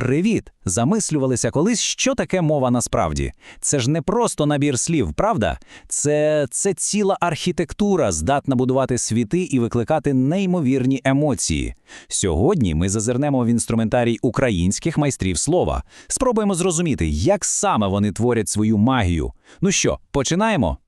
Привіт! Замислювалися колись, що таке мова насправді. Це ж не просто набір слів, правда? Це, це ціла архітектура, здатна будувати світи і викликати неймовірні емоції. Сьогодні ми зазирнемо в інструментарій українських майстрів слова. Спробуємо зрозуміти, як саме вони творять свою магію. Ну що, починаємо?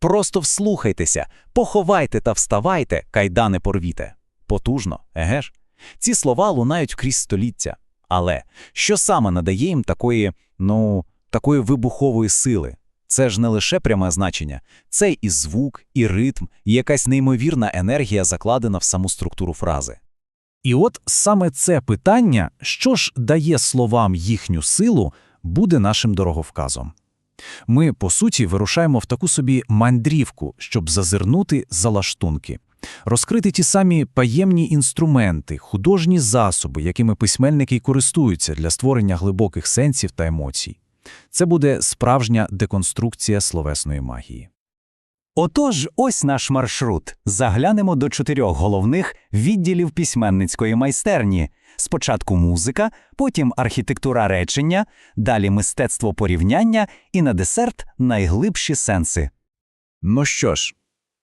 Просто вслухайтеся, поховайте та вставайте, кайдани порвіте. Потужно, еге ж? Ці слова лунають крізь століття. Але що саме надає їм такої, ну, такої вибухової сили? Це ж не лише пряме значення, це і звук, і ритм, і якась неймовірна енергія закладена в саму структуру фрази. І от саме це питання, що ж дає словам їхню силу, буде нашим дороговказом. Ми, по суті, вирушаємо в таку собі мандрівку, щоб зазирнути за лаштунки, розкрити ті самі паємні інструменти, художні засоби, якими письменники й користуються для створення глибоких сенсів та емоцій. Це буде справжня деконструкція словесної магії. Отож, ось наш маршрут. Заглянемо до чотирьох головних відділів письменницької майстерні. Спочатку музика, потім архітектура речення, далі мистецтво порівняння і на десерт найглибші сенси. Ну що ж,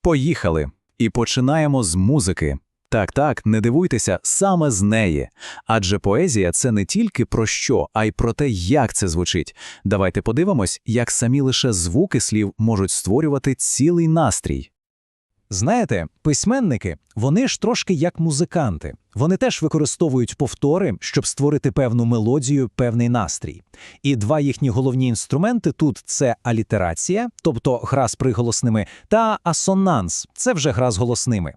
поїхали. І починаємо з музики. Так, так, не дивуйтеся, саме з неї. Адже поезія це не тільки про що, а й про те, як це звучить. Давайте подивимось, як самі лише звуки слів можуть створювати цілий настрій. Знаєте, письменники, вони ж трошки як музиканти. Вони теж використовують повтори, щоб створити певну мелодію, певний настрій. І два їхні головні інструменти тут це алітерація, тобто гра з приголосними, та асонанс це вже гра з голосними.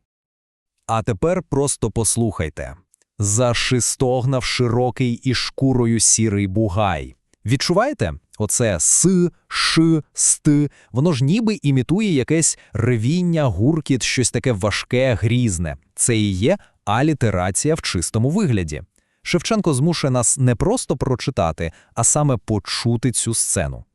А тепер просто послухайте. Зашистогнав широкий і шкурою сірий бугай. Відчуваєте? Оце с, ш, ст, воно ж ніби імітує якесь ревіння, гуркіт, щось таке важке, грізне. Це і є алітерація в чистому вигляді. Шевченко змушує нас не просто прочитати, а саме почути цю сцену.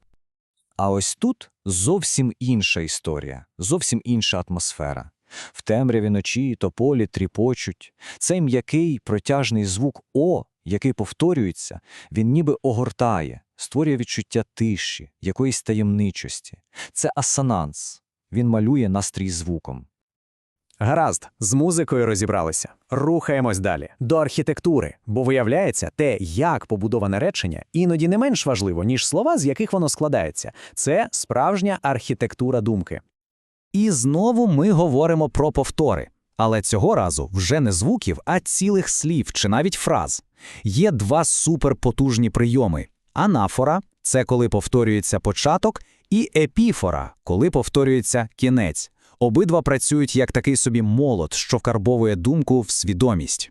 А ось тут зовсім інша історія, зовсім інша атмосфера. В темряві ночі тополі тріпочуть. Цей м'який протяжний звук О, який повторюється, він ніби огортає, створює відчуття тиші, якоїсь таємничості. Це асонанс. Він малює настрій звуком. Гаразд, з музикою розібралися. Рухаємось далі до архітектури, бо виявляється, те, як побудоване речення, іноді не менш важливо, ніж слова, з яких воно складається. Це справжня архітектура думки. І знову ми говоримо про повтори. Але цього разу вже не звуків, а цілих слів чи навіть фраз. Є два суперпотужні прийоми: анафора це коли повторюється початок, і епіфора, коли повторюється кінець. Обидва працюють як такий собі молот, що вкарбовує думку в свідомість.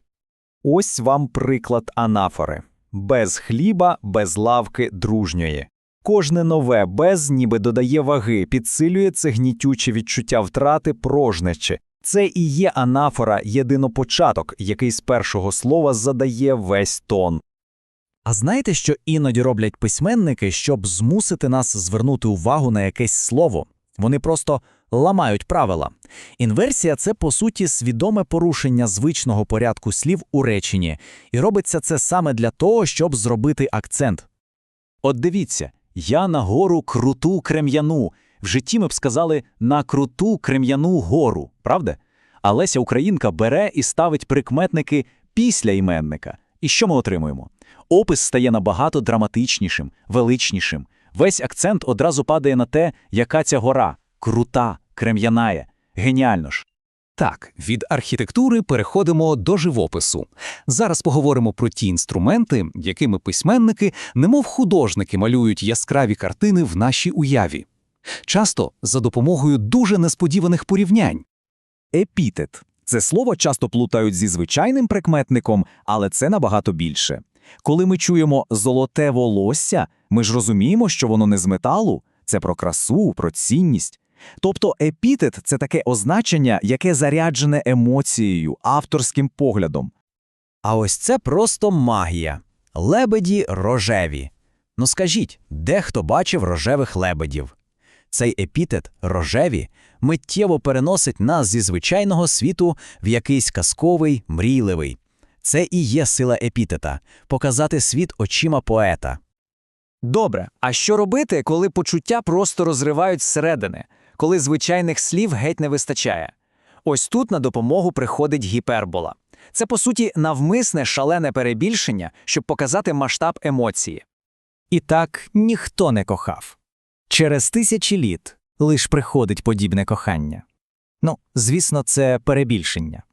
Ось вам приклад анафори: без хліба, без лавки дружньої. Кожне нове без ніби додає ваги, підсилює це гнітюче відчуття втрати прожнечі. Це і є анафора, єдинопочаток, який з першого слова задає весь тон. А знаєте, що іноді роблять письменники, щоб змусити нас звернути увагу на якесь слово? Вони просто ламають правила. Інверсія це, по суті, свідоме порушення звичного порядку слів у реченні, і робиться це саме для того, щоб зробити акцент. От дивіться, я на гору круту крем'яну. В житті ми б сказали на круту крем'яну гору, правда? А Леся Українка бере і ставить прикметники після іменника. І що ми отримуємо? Опис стає набагато драматичнішим, величнішим. Весь акцент одразу падає на те, яка ця гора крута, крем'яная. Геніально ж. Так, від архітектури переходимо до живопису. Зараз поговоримо про ті інструменти, якими письменники, немов художники, малюють яскраві картини в нашій уяві. Часто за допомогою дуже несподіваних порівнянь. Епітет це слово часто плутають зі звичайним прикметником, але це набагато більше. Коли ми чуємо золоте волосся, ми ж розуміємо, що воно не з металу, це про красу, про цінність. Тобто епітет це таке означення, яке заряджене емоцією, авторським поглядом. А ось це просто магія. Лебеді рожеві. Ну скажіть, де хто бачив рожевих лебедів? Цей епітет рожеві миттєво переносить нас зі звичайного світу в якийсь казковий, мрійливий. Це і є сила епітета показати світ очима поета. Добре, а що робити, коли почуття просто розривають зсередини, коли звичайних слів геть не вистачає? Ось тут на допомогу приходить гіпербола. Це, по суті, навмисне шалене перебільшення, щоб показати масштаб емоції. І так ніхто не кохав. Через тисячі літ лиш приходить подібне кохання. Ну, звісно, це перебільшення.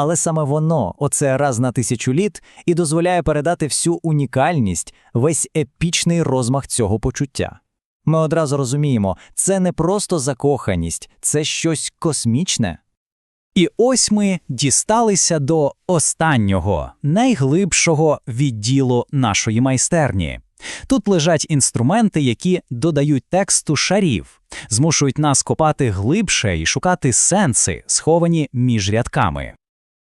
Але саме воно, оце раз на тисячу літ, і дозволяє передати всю унікальність, весь епічний розмах цього почуття. Ми одразу розуміємо, це не просто закоханість, це щось космічне. І ось ми дісталися до останнього, найглибшого відділу нашої майстерні. Тут лежать інструменти, які додають тексту шарів, змушують нас копати глибше і шукати сенси, сховані між рядками.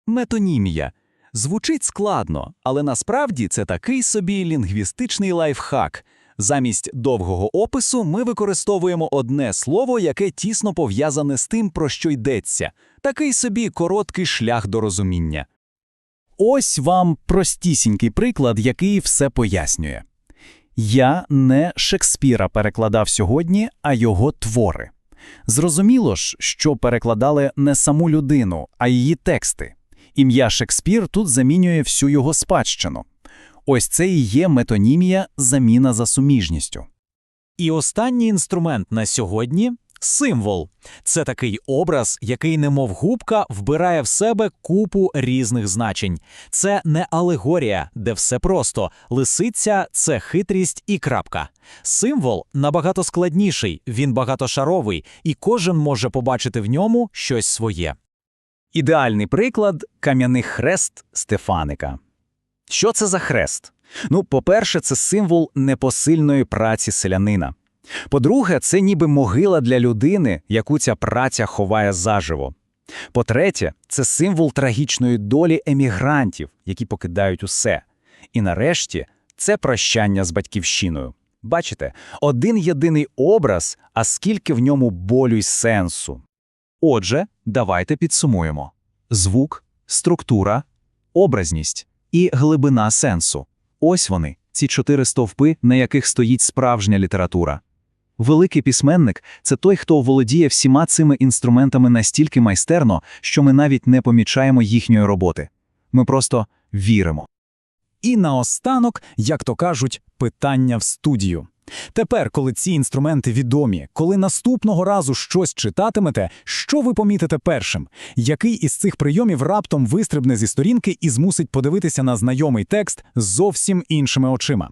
Метонімія. Звучить складно, але насправді це такий собі лінгвістичний лайфхак. Замість довгого опису ми використовуємо одне слово, яке тісно пов'язане з тим, про що йдеться. Такий собі короткий шлях до розуміння. Ось вам простісінький приклад, який все пояснює. Я не Шекспіра перекладав сьогодні, а його твори. Зрозуміло ж, що перекладали не саму людину, а її тексти. Ім'я Шекспір тут замінює всю його спадщину. Ось це і є метонімія заміна за суміжністю. І останній інструмент на сьогодні символ. Це такий образ, який, немов губка, вбирає в себе купу різних значень. Це не алегорія, де все просто. Лисиця це хитрість і крапка. Символ набагато складніший, він багатошаровий, і кожен може побачити в ньому щось своє. Ідеальний приклад кам'яний хрест Стефаника. Що це за хрест? Ну, по-перше, це символ непосильної праці селянина. По-друге, це ніби могила для людини, яку ця праця ховає заживо. По-третє, це символ трагічної долі емігрантів, які покидають усе. І нарешті, це прощання з батьківщиною. Бачите, один єдиний образ, а скільки в ньому болю й сенсу. Отже, давайте підсумуємо: звук, структура, образність і глибина сенсу. Ось вони, ці чотири стовпи, на яких стоїть справжня література. Великий письменник це той, хто володіє всіма цими інструментами настільки майстерно, що ми навіть не помічаємо їхньої роботи. Ми просто віримо. І наостанок, як то кажуть, питання в студію. Тепер, коли ці інструменти відомі, коли наступного разу щось читатимете, що ви помітите першим? Який із цих прийомів раптом вистрибне зі сторінки і змусить подивитися на знайомий текст зовсім іншими очима?